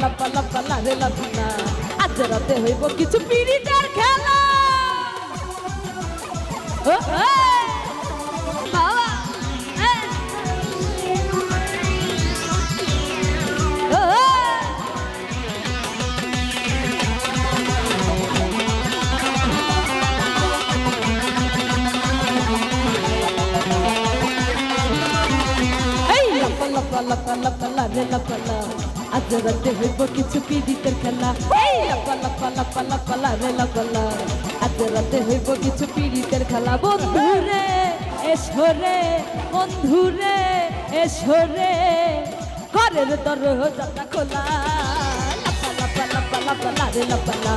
লাপা লাপা লারে লাপা আজ রাতে হইব কিছু পিড়িটার খেলা ও, এই, বাবা, এই। ও, এই। এই লাপা লাপা লাপা লাপা লারে লাপা লা আজ রাতে হইব কিছু পিড়িতের খেলা এই লাপা লাপা লাপা লাপা লারে লাপা লা আজ রাতে হইব কিছু পিড়িতের খেলা বন্ধুরে এসো রে বন্ধুরে এসো রে ঘরের দরজাটা খোলা লাপা লাপা লাপা লাপা লারে লাপা লা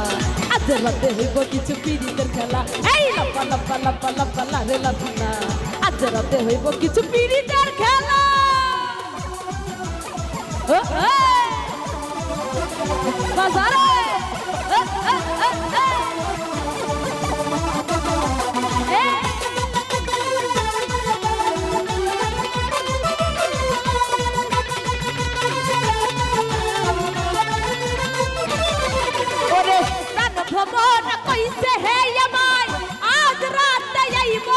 আজ রাতে হইব কিছু পিড়িতের খেলা এই লাপা লাপা লাপা লাপা লারে লাপা লা আজ রাতে হইব কিছু পিড়িতের খেলা ও, এই! বাজারে কইছে হে আমায় আজ রাতে আইব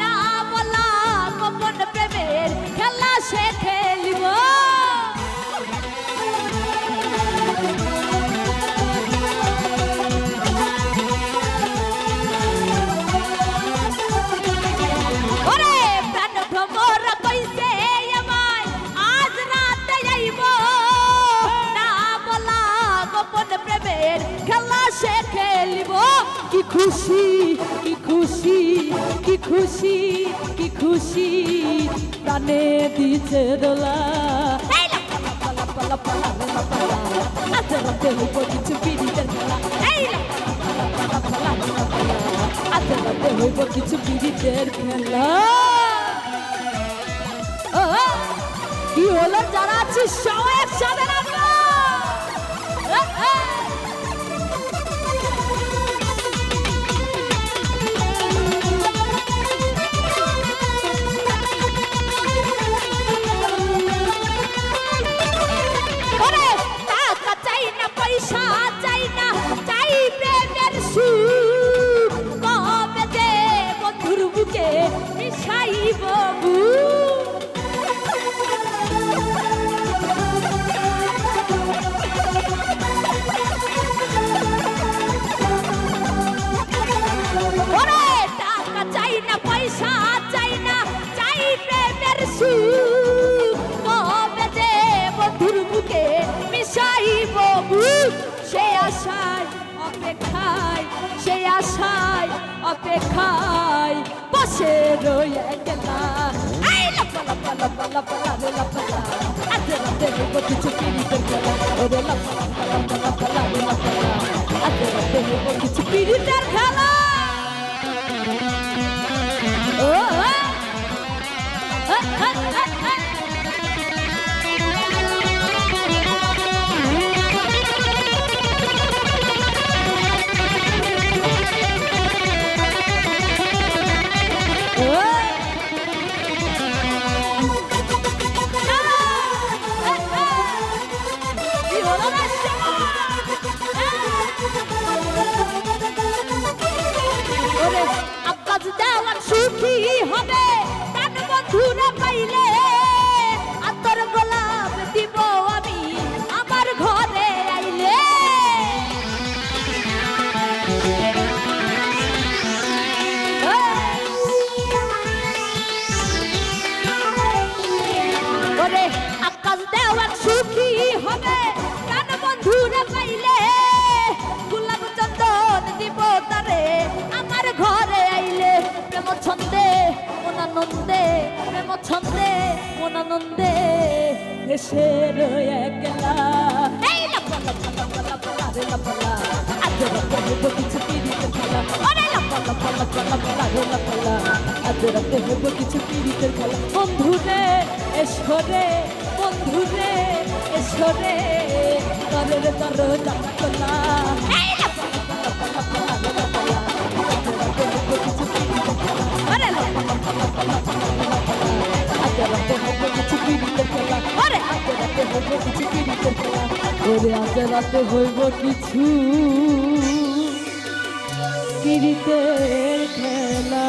না বলা গোপন প্রেমের খেলা সে প্রেমের খেলা সে খেলিব কি খুশি কি খুশি কি খুশি কি খুশি প্রাণে দিছে দোলা কিছু পিড়িতের খেলা কি হলো যারা আছিস সবাই একসাথে প্রেমের সুখ কবে যে বন্ধুর বুকে মিশাইব বুক? সে আশায় অপেক্ষায়, সে আশায় অপেক্ষায় বসে রয়ে গেলা এই লাপা লাপা লাপা লাপা লাপা লাপা লা। আজ রাতে পিড়িতের খেলা। ওরে আজ রাতে হইব কিছু পিড়িতের খেলা। বন্ধুরে এসো রে বন্ধুরে এসো রে। ঘরের দরজা ওরে। আজ রাতে হইব কিছু পিড়িতের খেলা ওরে আজ রাতে রাতে হইব কিছু পিড়িতের খেলা ওরে আজ রাতে হইব কিছু পিড়িতের খেলা